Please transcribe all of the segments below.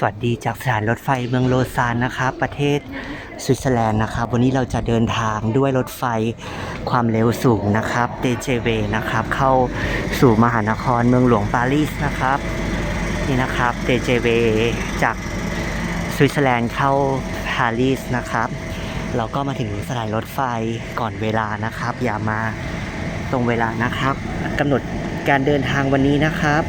สวัสดีจากสถานรถไฟเมืองโลซานนะครับประเทศสวิตเซอร์แลนด์นะครับ วันนี้เราจะเดินทางด้วยรถไฟความเร็วสูงนะครับ TGV นะครับ เข้าสู่มหานครเมืองหลวงปารีสนะครับ นี่นะครับ TGV จากสวิตเซอร์แลนด์เข้าปารีสนะครับ เราก็มาถึงสถานรถไฟก่อนเวลานะครับ อย่ามาตรงเวลานะครับกำหนดการเดินทางวันนี้นะครับ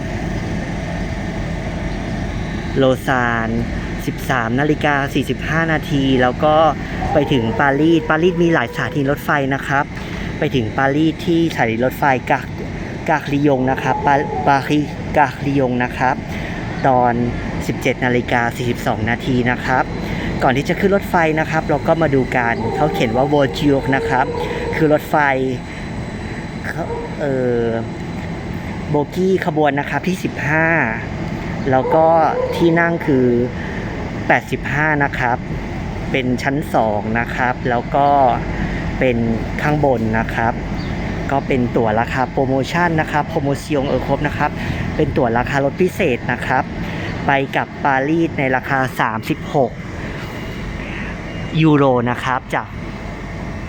โลซาน 13 นาฬิกา 45 นาที แล้วก็ไปถึงปารีส ปารีสมีหลายสถานีรถไฟนะครับ ไปถึงปารีสที่สถานีรถไฟกากกากลิยงนะครับ ปาปารีกากลิยงนะครับ ตอน 17 นาฬิกา 42 นาทีนะครับ ก่อนที่จะขึ้นรถไฟนะครับ เราก็มาดูกันเขาเขียนว่า v o l g นะครับ คือรถไฟเขาเออโบกี้ขบวนนะครับที่ 15 แล้วก็ที่นั่งคือ 85 นะครับ เป็นชั้น 2 นะครับ แล้วก็เป็นข้างบนนะครับ ก็เป็นตั๋วราคาโปรโมชั่นนะครับ โปรโมชั่นเออครบนะครับ เป็นตั๋วราคาลดพิเศษนะครับ ไปกับปารีสในราคา 36 ยูโรนะครับจาก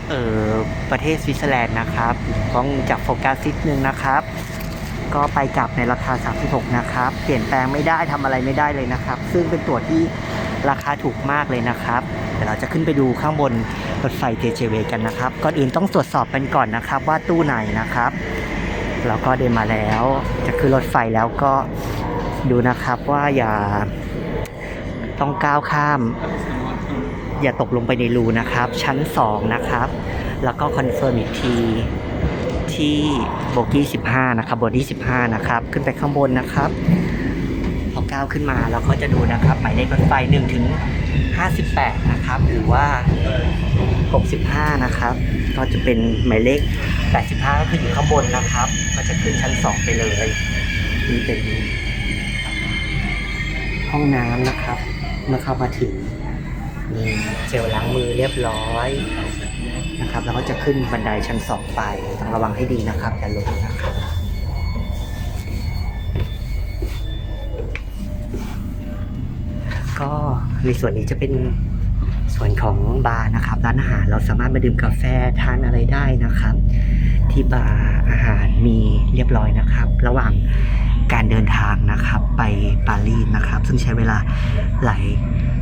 เอ่อประเทศสวิตเซอร์แลนด์นะครับต้องจากโฟกัสนิดนึงนะครับ ก็ไปกลับในราคา 36 นะครับ เปลี่ยนแปลงไม่ได้ทำอะไรไม่ได้เลยนะครับ ซึ่งเป็นตั๋วที่ราคาถูกมากเลยนะครับเดี๋ยวเราจะขึ้นไปดูข้างบนรถไฟ TGV กันนะครับ ก่อนอื่นต้องตรวจสอบกันก่อนนะครับ ว่าตู้ไหนนะครับเราก็เดินมาแล้ว จะขึ้นรถไฟแล้วก็ดูนะครับว่าอย่าต้องก้าวข้าม อย่าตกลงไปในรูนะครับ ชั้น 2 นะครับ แล้วก็คอนเฟิร์มอีกที ที่โบกี้15 นะครับบนที่ 15 นะครับ ขึ้นไปข้างบนนะครับพอก้าวขึ้นมาเราก็จะดูนะครับ หมายเลขรถไฟ1ถึง58 นะครับ หรือว่า 65 นะครับ ก็จะเป็นหมายเลข 85 ก็คืออยู่ข้างบนนะครับ ก็จะขึ้นชั้น 2 ไปเลยนี่เป็นห้องน้ำนะครับ เมื่อเข้ามาถึงมีเจลล้างมือเรียบร้อย นะครับแล้วก็จะขึ้นบันไดชั้นสองไปต้องระวังให้ดีนะครับอย่าลงนะครับก็ในส่วนนี้จะเป็นส่วนของบาร์นะครับ ร้านอาหารเราสามารถมาดื่มกาแฟทานอะไรได้นะครับ ที่บาร์อาหารมีเรียบร้อยนะครับ ระหว่างการเดินทางนะครับไปปารีสนะครับ ซึ่งใช้เวลาหลาย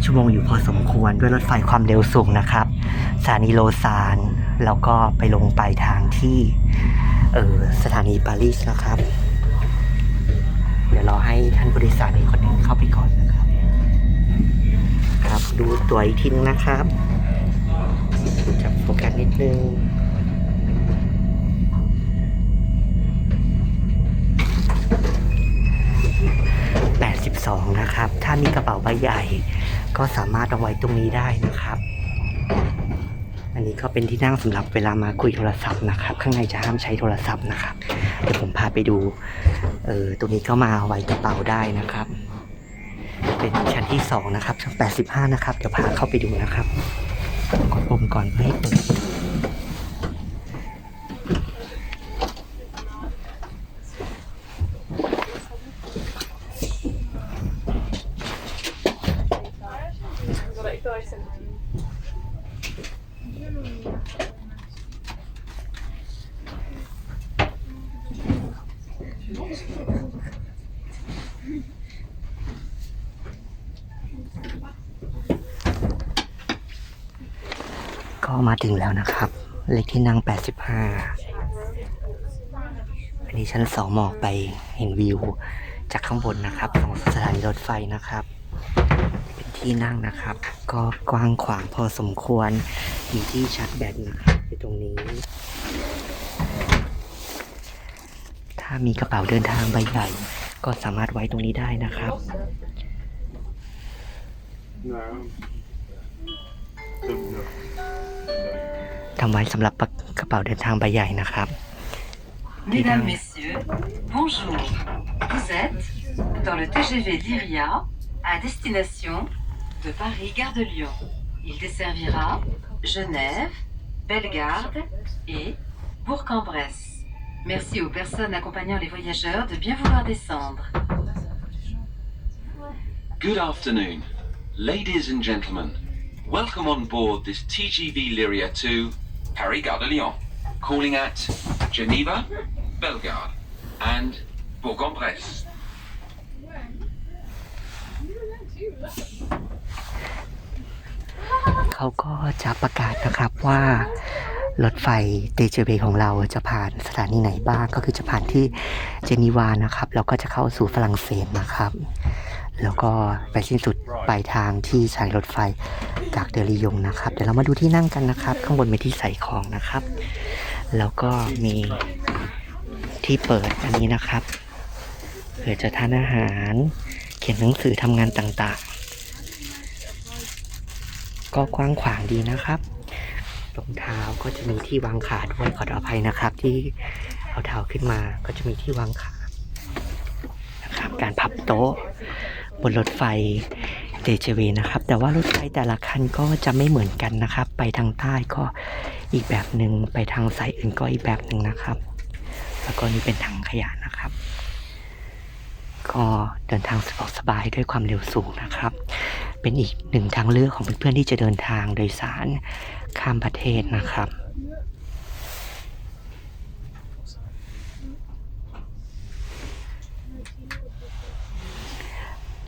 ชั่วโมงอยู่พอสมควรด้วยรถไฟความเร็วสูงนะครับ ถานีโลซาน แล้วก็ไปลงปลายทางที่เออสถานีปารีสนะครับ เดี๋ยวรอให้ท่านผู้โดยสารอีกคนหนึ่งเข้าไปก่อนนะครับ ครับดูตัวอีกทีนึงนะครับจับโฟกัสนิดนึง82 นะครับ ถ้ามีกระเป๋าใบใหญ่ ก็สามารถเอาไว้ตรงนี้ได้นะครับ นี้ก็เป็นที่นั่งสำหรับเวลามาคุยโทรศัพท์นะครับ ข้างในจะห้ามใช้โทรศัพท์นะครับ เดี๋ยวผมพาไปดู เออตรงนี้ก็มาเอาไว้กระเป๋าได้นะครับ เป็นชั้นที่สองนะครับชั้น85นะครับ เดี๋ยวพาเข้าไปดูนะครับ กดปุ่มก่อนเพื่อให้เปิด ก็มาถึงแล้วนะครับ เลขที่นั่ง 85 อันนี้ชั้นสองมองไปเห็นวิว จากข้างบนนะครับ ของสถานีรถไฟนะครับ ที่นั่งนะครับ ก็กว้างขวางพอสมควร มีที่ชาร์จแบตนะครับอยู่ตรงนี้ ถ้ามีกระเป๋าเดินทางใบใหญ่ ก็สามารถไว้ตรงนี้ได้นะครับ ทำไว้สำหรับกระเป๋าเดินทางใบใหญ่นะครับ Mesdames, Messieurs, bonjour. Vous êtes dans le TGV Lyria à destination de Paris-Gare de Lyon. Il desservira Genève, Bellegarde et Bourg-en-Bresse. Merci aux personnes accompagnant les voyageurs de bien vouloir descendre. Good afternoon, ladies and gentlemen. Welcome on board this TGV Lyria to Paris Gare de Lyon, calling at Geneva, Bellegarde, and Bourg-en-Bresse. เขาก็จะประกาศนะครับว่ารถไฟเตเจเวของเราจะผ่านสถานีไหนบ้าง ก็คือจะผ่านที่เจนีวานะครับแล้วก็จะเข้าสู่ฝรั่งเศสนะครับ แล้วก็ไปสิ้นสุดปลายทางที่สถายรถไฟจากเดลิยงนะครับ เดี๋ยวเรามาดูที่นั่งกันนะครับ ข้างบนเป็นที่ใส่ของนะครับ แล้วก็มีที่เปิดอันนี้นะครับเผื่อจะทานอาหาร เขียนหนังสือทำงานต่างๆ ก็กว้างขวางดีนะครับรองเท้าก็จะมีที่วางขาด้วยขออภัยนะครับ ที่เอาเท้าขึ้นมาก็จะมีที่วางขานะครับการพับโต๊ะบนรถไฟเดเจเวนะครับ แต่ว่ารถไฟแต่ละคันก็จะไม่เหมือนกันนะครับ ไปทางใต้ก็อีกแบบหนึ่งไปทางสายอื่นก็อีกแบบหนึ่งนะครับ แล้วก็นี่เป็นถังขยะนะครับ ก็เดินทางสะดวกสบายด้วยความเร็วสูงนะครับ เป็นอีกหนึ่งทางเลือกของเพื่อนๆที่จะเดินทางโดยสารข้ามประเทศนะครับ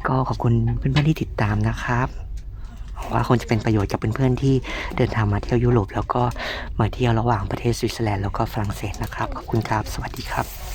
ก็ขอบคุณเพื่อนๆที่ติดตามนะครับหวังว่าคงจะเป็นประโยชน์กับเพื่อนๆที่เดินทางมาเที่ยวยุโรป แล้วก็มาเที่ยวระหว่างประเทศสวิตเซอร์แลนด์แล้วก็ฝรั่งเศสนะครับ ขอบคุณครับ สวัสดีครับ